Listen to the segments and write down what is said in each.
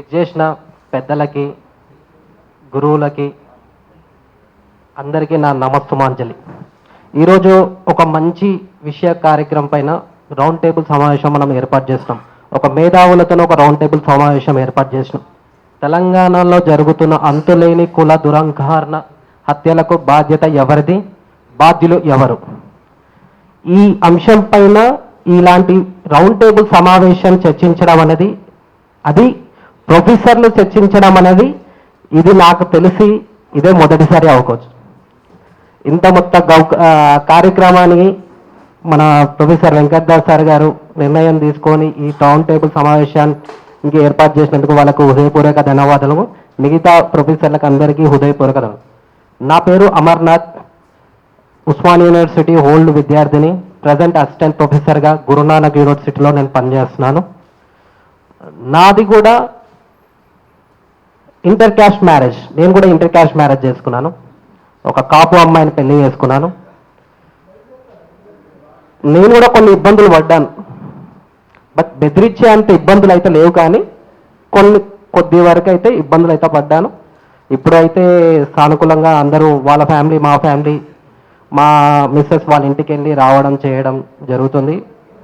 విచ్చేసిన పెద్దలకి గురువులకి అందరికీ నా నమస్తమాంజలి ఈరోజు ఒక మంచి విషయ కార్యక్రమం పైన రౌండ్ టేబుల్ సమావేశం మనం ఏర్పాటు చేస్తాం. ఒక మేధావులతో ఒక రౌండ్ టేబుల్ సమావేశం ఏర్పాటు చేసినాం. తెలంగాణలో జరుగుతున్న అంతులేని కుల దురంకారణ హత్యలకు బాధ్యత ఎవరిది? బాధ్యులు ఎవరు? ఈ అంశం పైన ఇలాంటి రౌండ్ టేబుల్ సమావేశం చర్చించడం అనేది అది ప్రొఫెసర్లు చర్చించడం అనేది ఇది నాకు తెలిసి ఇదే మొదటిసారి అవ్వకోవచ్చు. ఇంత మొత్తం గౌ కార్యక్రమాన్ని మన ప్రొఫెసర్ వెంకట్దాస్ సార్ గారు నిర్ణయం తీసుకొని ఈ టౌన్ టేబుల్ సమావేశానికి ఏర్పాటు చేసినందుకు వాళ్ళకు హృదయపూర్వక ధన్యవాదాలు. మిగతా ప్రొఫెసర్లకు అందరికీ హృదయపూర్వక నా పేరు అమర్నాథ్. ఉస్మాన్ యూనివర్సిటీ హోల్డ్ విద్యార్థిని ప్రజెంట్ అసిస్టెంట్ ప్రొఫెసర్గా గురునానక్ యూనివర్సిటీలో నేను పనిచేస్తున్నాను. నాది కూడా ఇంటర్ క్యాస్ట్ మ్యారేజ్ నేను కూడా ఇంటర్ క్యాస్ట్ మ్యారేజ్ చేసుకున్నాను. ఒక కాపు అమ్మాయిని పెళ్ళి చేసుకున్నాను. నేను కూడా కొన్ని ఇబ్బందులు పడ్డాను. బట్ బెదిరించే అంత ఇబ్బందులు అయితే లేవు కానీ కొన్ని కొద్ది వరకు అయితే ఇబ్బందులు అయితే పడ్డాను. ఇప్పుడైతే సానుకూలంగా అందరూ వాళ్ళ ఫ్యామిలీ మా ఫ్యామిలీ మా మిస్సెస్ వాళ్ళ ఇంటికి వెళ్ళి రావడం చేయడం జరుగుతుంది.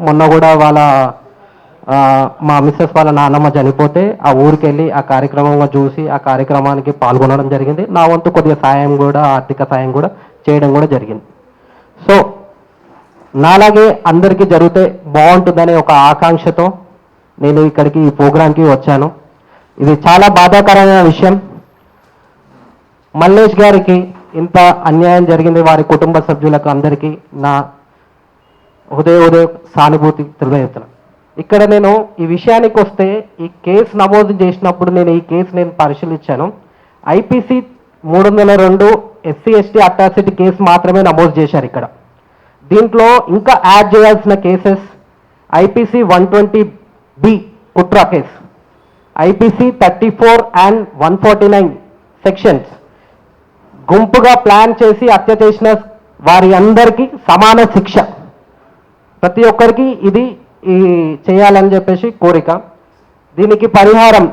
మొన్న కూడా వాళ్ళ మా మిస్సెస్ వాళ్ళ నాన్నమ్మ చనిపోతే ఆ ఊరికి వెళ్ళి ఆ కార్యక్రమంగా చూసి ఆ కార్యక్రమానికి పాల్గొనడం జరిగింది. నా వంతు కొద్దిగా సాయం కూడా ఆర్థిక సాయం కూడా చేయడం కూడా జరిగింది. సో నాలాగే అందరికీ జరిగితే బాగుంటుందనే ఒక ఆకాంక్షతో నేను ఇక్కడికి ఈ ప్రోగ్రాంకి వచ్చాను. ఇది చాలా బాధాకరమైన విషయం. మల్లేష్ గారికి ఇంత అన్యాయం జరిగింది వారి కుటుంబ సభ్యులకు అందరికీ నా ఉదయ ఉదయ సానుభూతి తెలియజేస్తున్నాను ఇక్కడ నేను ఈ విషయానికి వస్తే ఈ కేసు నమోదు చేసినప్పుడు నేను ఈ కేసు నేను పరిశీలించాను. ఐపీసీ మూడు వందల రెండు ఎస్సీ ఎస్టీ అట్రాసిటీ కేసు మాత్రమే నమోదు చేశారు ఇక్కడ. దీంట్లో ఇంకా యాడ్ చేయాల్సిన cases IPC one twenty B కుట్రా case IPC thirty four and one forty nine sections. గుంపుగా ప్లాన్ చేసి హత్య చేసిన వారి అందరికీ సమాన శిక్ష. ప్రతి ఒక్కరికి ఇది చేయాలని చెప్పేసి కోరిక. దీనికి పరిహారం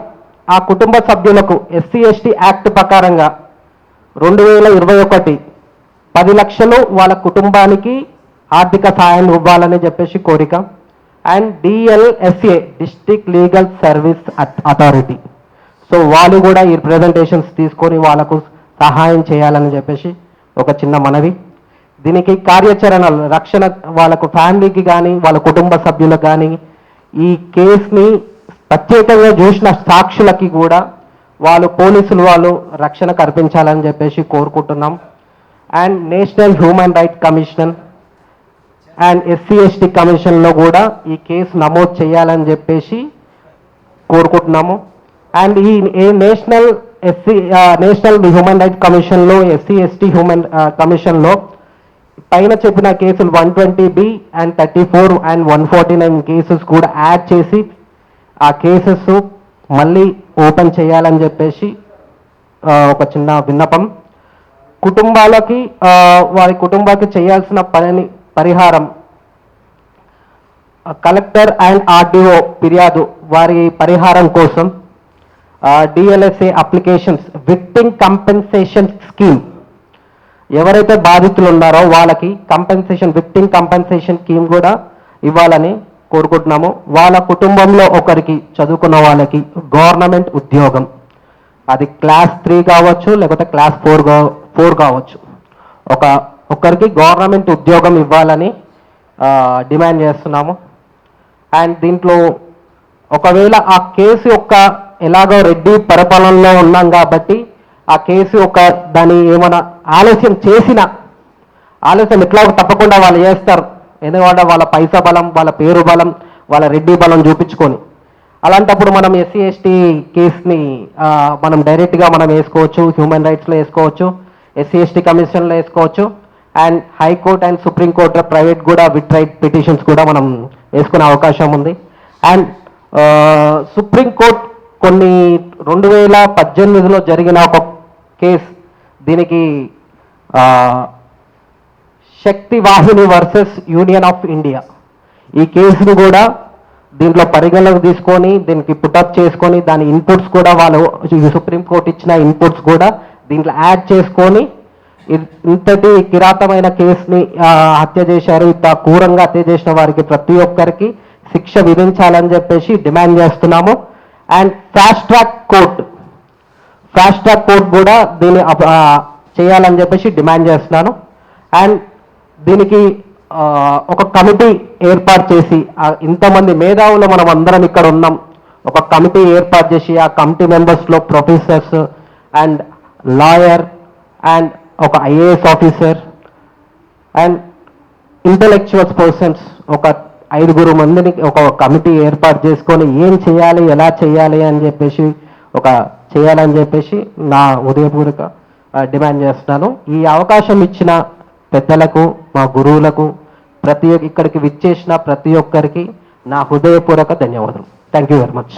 ఆ కుటుంబ సభ్యులకు ఎస్సీ ఎస్టీ యాక్ట్ ప్రకారంగా రెండు వేల ఇరవై ఒకటి పది లక్షలు వాళ్ళ కుటుంబానికి ఆర్థిక సహాయం ఇవ్వాలని చెప్పేసి కోరిక. And DLSA district legal service authority. So వాళ్ళు కూడా ఈ ప్రజెంటేషన్స్ తీసుకొని వాళ్ళకు సహాయం చేయాలని చెప్పేసి ఒక చిన్న మనవి. దీనికి కార్యాచరణలు రక్షణ వాళ్ళకు ఫ్యామిలీకి కానీ వాళ్ళ కుటుంబ సభ్యులకు కానీ ఈ కేసుని ప్రత్యేకంగా చూసిన సాక్షులకి కూడా వాళ్ళు పోలీసులు వాళ్ళు రక్షణ కల్పించాలని చెప్పేసి కోరుకుంటున్నాం. And national human right commission and SC ST కమిషన్లో కూడా ఈ కేసు నమోదు చేయాలని చెప్పేసి కోరుకుంటున్నాము. అండ్ ఈ national SC national human right కమిషన్లో ఎస్సీ ఎస్టీ హ్యూమన్ కమిషన్లో పైన చెప్పిన కేసులు one twenty B and thirty four and one forty nine cases కూడా యాడ్ చేసి ఆ కేసెస్ మళ్ళీ ఓపెన్ చేయాలని చెప్పేసి ఒక చిన్న విన్నపం. కుటుంబాలకి వారి కుటుంబానికి చేయాల్సిన పని పరిహారం. కలెక్టర్ అండ్ ఆర్డీఓ ఫిర్యాదు వారి పరిహారం కోసం DLSA applications victim compensation scheme ఎవరైతే బాధితులు ఉన్నారో వాళ్ళకి కంపెన్సేషన్ విక్టింగ్ కంపెన్సేషన్ స్కీమ్ కూడా ఇవ్వాలని కోరుకుంటున్నాము. వాళ్ళ కుటుంబంలో ఒకరికి చదువుకున్న వాళ్ళకి గవర్నమెంట్ ఉద్యోగం. అది క్లాస్ త్రీ కావచ్చు లేకపోతే క్లాస్ ఫోర్ ఫోర్ కావచ్చు. ఒక ఒకరికి గవర్నమెంట్ ఉద్యోగం ఇవ్వాలని డిమాండ్ చేస్తున్నాము. అండ్ దీంట్లో ఒకవేళ ఆ కేసు యొక్క ఎలాగో రెడ్డి పరిపాలనలో ఉన్నాం కాబట్టి ఆ కేసు ఒక దాన్ని ఏమైనా ఆలస్యం చేసిన ఆలస్యం ఎట్లా తప్పకుండా వాళ్ళు చేస్తారు. ఎందుకంటే వాళ్ళ పైసా బలం వాళ్ళ పేరు బలం వాళ్ళ రెడ్డి బలం చూపించుకొని. అలాంటప్పుడు మనం ఎస్సీ ఎస్టీ కేసుని మనం డైరెక్ట్గా మనం వేసుకోవచ్చు హ్యూమన్ రైట్స్లో వేసుకోవచ్చు ఎస్సీ ఎస్టీ కమిషన్లో వేసుకోవచ్చు and high court and supreme court private కూడా విత్ రైట్ పిటిషన్స్ కూడా మనం వేసుకునే అవకాశం ఉంది. అండ్ సుప్రీంకోర్టు కొన్ని రెండు వేల పద్దెనిమిదిలో జరిగిన ఒక కేస్ దీనికి Shakti Vahini versus union of India. ఈ కేసును కూడా దీంట్లో పరిగణలోకి తీసుకొని దీనికి పుటప్ చేసుకొని దాని ఇన్పుట్స్ కూడా వాళ్ళు సుప్రీంకోర్టు ఇచ్చిన ఇన్పుట్స్ కూడా దీంట్లో యాడ్ చేసుకొని ఇ- ఇంతటి కిరాతమైన కేసుని హత్య చేశారు. ఇంత క్రూరంగా హత్య చేసిన వారికి ప్రతి ఒక్కరికి శిక్ష విధించాలని చెప్పేసి డిమాండ్ చేస్తున్నాము. And fast track court fast track court కూడా దీన్ని అప- చేయాలని చెప్పేసి డిమాండ్ చేస్తున్నాను. అండ్ దీనికి ఒక కమిటీ ఏర్పాటు చేసి ఇంతమంది మేధావులు మనం అందరం ఇక్కడ ఉన్నాం. ఒక కమిటీ ఏర్పాటు చేసి ఆ కమిటీ మెంబర్స్లో ప్రొఫెసర్స్ అండ్ లాయర్ అండ్ ఒక IAS officer and intellectuals persons ఒక ఐదుగురు మందిని ఒక కమిటీ ఏర్పాటు చేసుకొని ఏం చేయాలి ఎలా చేయాలి అని చెప్పేసి ఒక చేయాలని చెప్పేసి నా ఉదయపూర్వక డిమాండ్ చేస్తున్నాను. ఈ అవకాశం ఇచ్చిన పెద్దలకు మా గురువులకు ప్రతి ఇక్కడికి విచ్చేసిన ప్రతి ఒక్కరికి నా హృదయపూర్వక ధన్యవాదాలు. Thank you very much